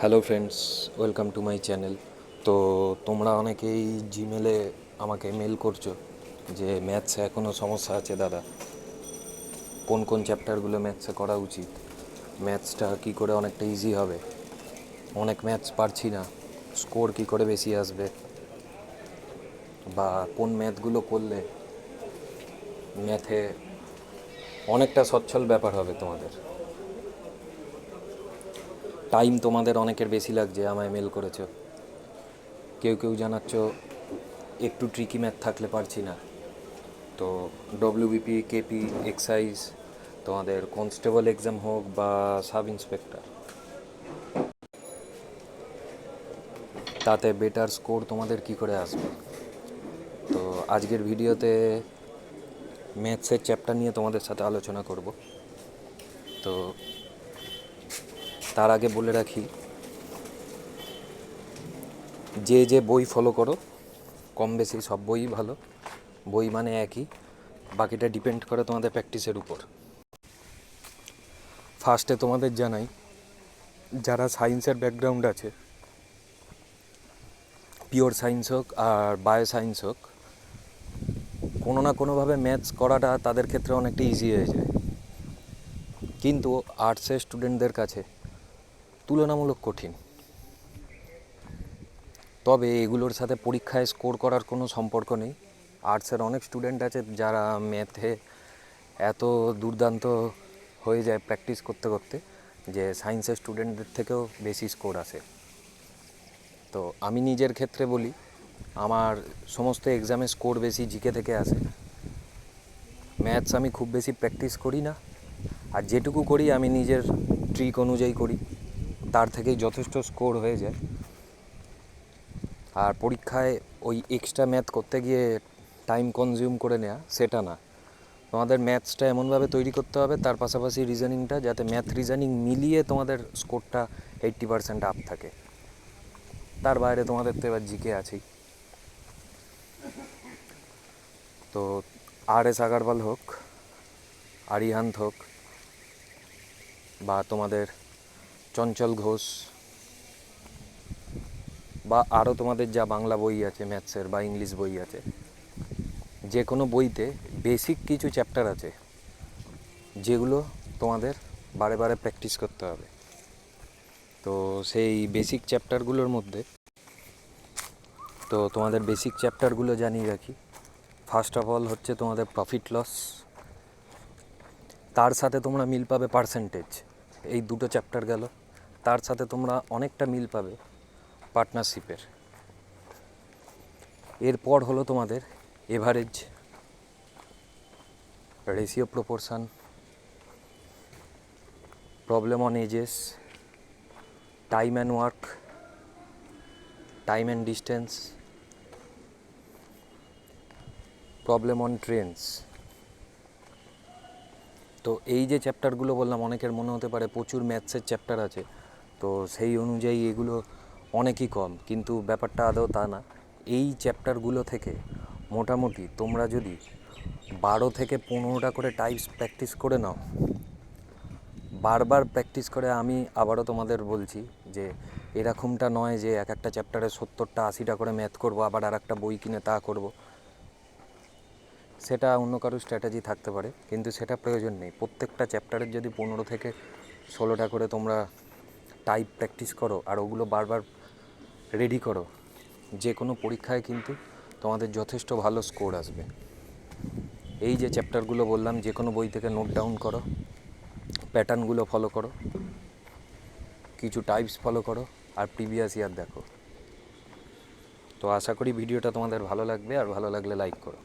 Hello friends welcome to my channel তো তোমরা অনেকেই জিমেলে আমাকে মেল করছ যে ম্যাথসে এখনও সমস্যা আছে, দাদা। কোন কোন চ্যাপ্টারগুলো ম্যাথসে করা উচিত? ম্যাথসটা কী করে অনেকটা ইজি হবে? অনেক ম্যাথস পারছি না। স্কোর কী করে বেশি আসবে? বা কোন ম্যাথগুলো করলে ম্যাথে অনেকটা সচ্ছল ব্যাপার হবে তোমাদের? টাইম তোমাদের অনেকের বেশি লাগছে, আমায় মেল করেছ। কেউ কেউ জানাচ্ছ, একটু ট্রিকি ম্যাথ থাকলে পারছি না। তো ডব্লিউবিপি কেপি এক্সাইজ তোমাদের কনস্টেবল এক্সাম হোক বা সাব ইন্সপেক্টর তাতে বেটার স্কোর তোমাদের কি করে আসবে? তো আজকের ভিডিওতে ম্যাথসের চ্যাপ্টার নিয়ে তোমাদের সাথে আলোচনা করব। তো তার আগে বলে রাখি, যে যে বই ফলো করো, কম বেশি সব বইই ভালো, বই মানে একই, বাকিটা ডিপেন্ড করে তোমাদের প্র্যাকটিসের উপর। ফার্স্টে তোমাদের জানাই, যারা সায়েন্সের ব্যাকগ্রাউন্ড আছে পিওর সায়েন্স হোক আর বায়ো সায়েন্স হোক, কোনো না কোনোভাবে ম্যাথস করাটা তাদের ক্ষেত্রে অনেকটা ইজি হয়ে যায়। কিন্তু আর্টসের স্টুডেন্টদের কাছে তুলনামূলক কঠিন। তবে এগুলোর সাথে পরীক্ষায় স্কোর করার কোনো সম্পর্ক নেই। আর্টসের অনেক স্টুডেন্ট আছে যারা ম্যাথে এত দুর্দান্ত হয়ে যায় প্র্যাকটিস করতে করতে যে সায়েন্সের স্টুডেন্টদের থেকেও বেশি স্কোর আসে। তো আমি নিজের ক্ষেত্রে বলি, আমার সমস্ত এক্সামে স্কোর বেশি জিকে থেকে আসে ম্যাথস আমি খুব বেশি প্র্যাকটিস করি না। আর যেটুকু করি আমি নিজের ট্রিক অনুযায়ী করি। তার থেকেই যথেষ্ট স্কোর হয়ে যায়। আর পরীক্ষায় ওই এক্সট্রা ম্যাথ করতে গিয়ে টাইম কনজিউম করে নেওয়া সেটা না। তোমাদের ম্যাথসটা এমনভাবে তৈরি করতে হবে, তার পাশাপাশি রিজনিংটা যাতে ম্যাথ রিজনিং মিলিয়ে তোমাদের স্কোরটা এইট্টি পার্সেন্ট আপ থাকে। তার বাইরে তোমাদের তো এবার জিকে আছেই। তো আর এস আগারওয়াল হোক আরিহান্ত হোক, বা তোমাদের চঞ্চল ঘোষ বা আরও তোমাদের যা বাংলা বই আছে ম্যাথসের বা ইংলিশ বই আছে, যে কোনো বইতে বেসিক কিছু চ্যাপ্টার আছে যেগুলো তোমাদের বারে বারে প্র্যাকটিস করতে হবে। তো সেই বেসিক চ্যাপ্টারগুলোর মধ্যে তো তোমাদের বেসিক চ্যাপ্টারগুলো জানিয়ে রাখি। ফার্স্ট অফ অল হচ্ছে তোমাদের প্রফিট লস, তার সাথে তোমরা মিল পাবে পার্সেন্টেজ। এই দুটো চ্যাপ্টার গেল। তার সাথে তোমরা অনেকটা মিল পাবে পার্টনারশিপের। এরপর হলো তোমাদের average ratio proportion problem on ages time and work time and distance problem on trains তো এই যে চ্যাপ্টারগুলো বললাম, অনেকের মনে হতে পারে প্রচুর ম্যাথসের চ্যাপ্টার আছে। তো সেই অনুযায়ী এগুলো অনেকই কম। কিন্তু ব্যাপারটা আদৌ তা না। এই চ্যাপ্টারগুলো থেকে মোটামুটি তোমরা যদি বারো থেকে পনেরোটা করে টাইপস প্র্যাকটিস করে নাও, বারবার প্র্যাকটিস করে আমি আবারও তোমাদের বলছি যে এরকমটা নয় যে এক একটা চ্যাপ্টারে সত্তরটা, আশিটা করে ম্যাথ করব, আবার আর একটা বই কিনে তা করব। সেটা অন্য কারও স্ট্র্যাটেজি থাকতে পারে, কিন্তু সেটা প্রয়োজন নেই। প্রত্যেকটা চ্যাপ্টারের যদি পনেরো থেকে ষোলোটা করে তোমরা টাইপ প্র্যাকটিস করো আর ওগুলো বারবার রেডি করো। যে কোনো পরীক্ষায় কিন্তু তোমাদের যথেষ্ট ভালো স্কোর আসবে। এই যে চ্যাপ্টারগুলো বললাম যে কোনো বই থেকে নোট ডাউন করো প্যাটার্নগুলো ফলো করো, কিছু টাইপস ফলো করো আর প্রিভিয়াস ইয়ার দেখো। তো আশা করি ভিডিওটা তোমাদের ভালো লাগবে আর ভালো লাগলে লাইক করো।